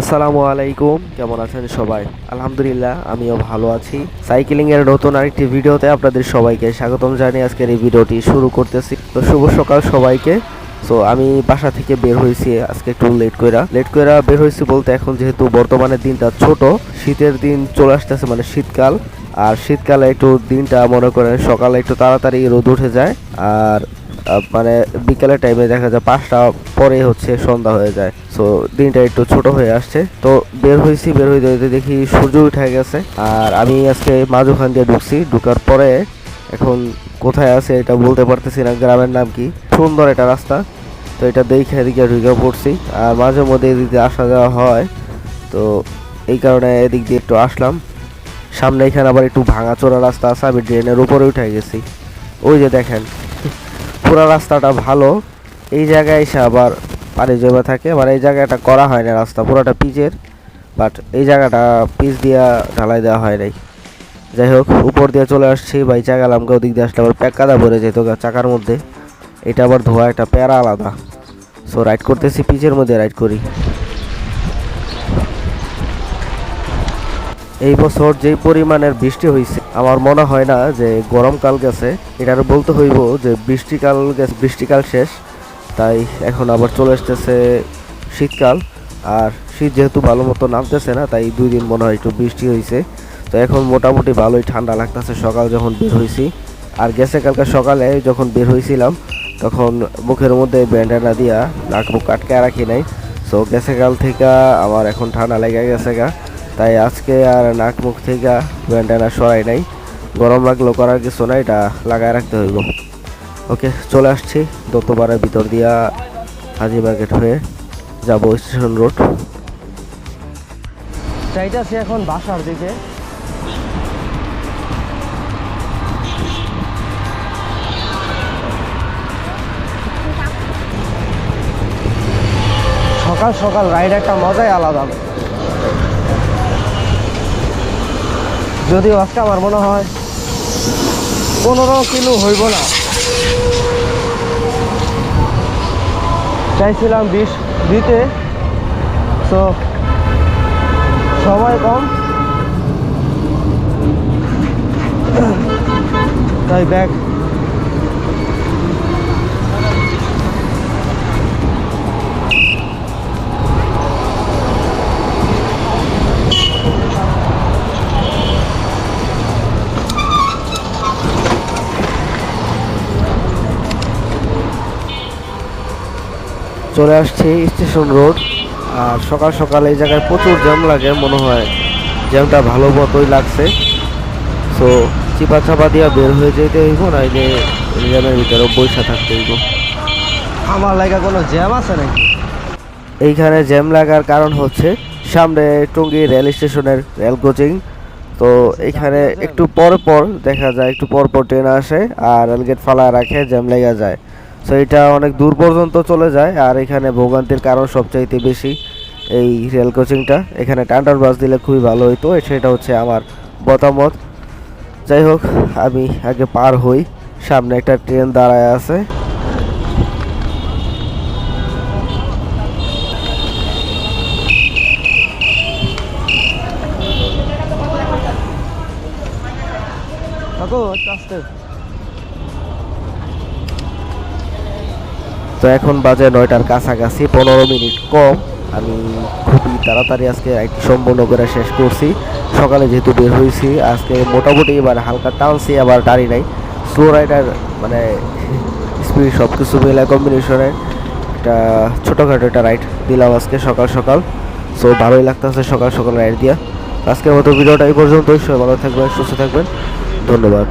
আসসালামু আলাইকুম, কেমন আছেন সবাই? আলহামদুলিল্লাহ, আমিও ভালো আছি। সাইকেলিং এর নতুন আরেকটি ভিডিওতে আপনাদের সবাইকে স্বাগতম জানিয়ে আজকের এই ভিডিওটি শুরু করতেছি। তো শুভ সকাল সবাইকে। সো আমি বাসা থেকে বের হয়েছি, আজকে একটু লেট কইরা। লেট কইরা বের হয়েছি বলতে এখন যেহেতু বর্তমানে দিনটা ছোট, শীতের দিন চলে আসতেছে মানে শীতকাল। আর শীতকালে একটু দিনটা মনে করেন সকালে একটু তাড়াতাড়ি রোদ উঠে যায়। আর মানে বিকেলের টাইমে দেখা যায় পাঁচটা পরে হচ্ছে সন্ধ্যা হয়ে যায়। সো দিনটা একটু ছোট হয়ে আসছে। তো বের হয়েছি, বের হইতে হইতে দেখি সূর্য উঠে গেছে। আর আমি আজকে মাঝখান দিয়ে ঢুকছি। ঢুকার পরে এখন কোথায় আছে এটা বলতে পারতেছি না, গ্রামের নাম কি? সুন্দর একটা রাস্তা। তো এটা দেখে এদিকে ঢুকে পড়ছি। আর মাঝে মধ্যে এদিক আসা যাওয়া হয়। তো এই কারণে এদিক দিয়ে একটু আসলাম। সামনে এখানে আবার একটু ভাঙাচোরা রাস্তা আছে। আমি ড্রেনের উপরে উঠে গেছি। ওই যে দেখেন পুরো রাস্তাটা ভালো। এই জায়গায় এসে আবার পানি জমে থাকে। মানে এই জায়গাটা করা হয় না রাস্তা, পুরোটা পিচের। বাট এই জায়গাটা পিচ দিয়া ঢালাই দেওয়া হয় নাই। যাই হোক, উপর দিয়ে চলে আসছি। বা এই জায়গা আমাকে ওদিক দিয়ে আসলে আবার প্যাক কাদা ভরে যেত চাকার মধ্যে। এটা আবার ধোয়া, একটা প্যারা আলাদা। সো রাইড করতেছি, পিচের মধ্যে রাইড করি। এই বছর যেই পরিমাণের বৃষ্টি হয়েছে আমার মনে হয় না যে গরমকাল গেছে। এটার বলতে হইব যে বৃষ্টিকাল গেছে বৃষ্টিকাল শেষ, তাই এখন আবার চলে আসতেছে শীতকাল। আর শীত যেহেতু ভালো মতো নামতেছে না, তাই দুই দিন মনে হয় একটু বৃষ্টি হয়েছে তো এখন মোটামুটি ভালোই ঠান্ডা লাগতেছে সকাল যখন বের হয়েছি আর গেছে কালকে সকালে যখন বের হয়েছিলাম তখন মুখের মধ্যে ব্যান্ডানা দিয়া নাক মুখ আটকে রাখি নাই। সো গেছে কাল থেকে আমার এখন ঠান্ডা লেগে গেছে গা। তাই আজকে আর নাক মুখ থেকে ব্যান্ডানা সরাই নাই। গরম লাগল করার কিছু না এটা লাগায় রাখতে হইব। ওকে, চলে আসছি দত্তপাড়ার ভিতর দিয়া হাজি মার্কেট হয়ে যাব স্টেশন রোড। চাইতেছি এখন বাসার দিকে। সকাল সকাল রাইড একটা মজাই আলাদা। যদিও আজকে আমার মনে হয় পনেরো কিলো হইব না। চাইছিলাম বিশ দিতে, তো সময় কম। তাই ব্যাগ চলে আসছি স্টেশন রোড। আর সকাল সকাল এই জায়গায় প্রচুর জ্যাম লাগে মনে হয়। জ্যামটা ভালো মতোই লাগছে। সো চিপা চাপা দিয়া বের হয়ে যেতে হইব না এই যে জ্যামের ভিতরে বৈশা থাকতে হইব। আমার লাগা কোনো জ্যাম আছে নাকি? এইখানে জ্যাম লাগার কারণ হচ্ছে সামনে টঙ্গী রেল স্টেশনের রেল কোচিং তো এখানে একটু পর পর দেখা যায় একটু পর পর ট্রেন আসে আর রেলগেট ফালা রাখে জ্যাম লেগে যায়। সো এটা অনেক দূর পর্যন্ত চলে যায়, আর এখানে ভোগান্তির কারণ সবচাইতে বেশি এই রেল কোচিংটা। এখানে টান্ডার বাস দিলে খুবই ভালো হইতো সেটা হচ্ছে আমার মতামত। যাই হোক, আমি আগে পার হই, সামনে একটা ট্রেন দাঁড়ায় আছে। কাকু আসতে। তো এখন বাজে নয়টার কাছাকাছি, পনেরো মিনিট কম। আমি খুবই তাড়াতাড়ি আজকে রাইডটি সম্পূর্ণ করে শেষ করছি। সকালে যেহেতু বের হয়েছি, আজকে মোটামুটি এবার হালকা টানছি, আবার টানি নাই। স্লো রাইডার মানে স্পিড সব কিছু মিলে কম্বিনেশনে একটা ছোটোখাটো একটা রাইড দিলাম আজকে সকাল সকাল। সো ভালোই লাগতেছে সকাল সকাল রাইড দিয়া। আজকের মতো ভিডিওটা এই পর্যন্তই। সবাই ভালো থাকবেন, সুস্থ থাকবেন। ধন্যবাদ।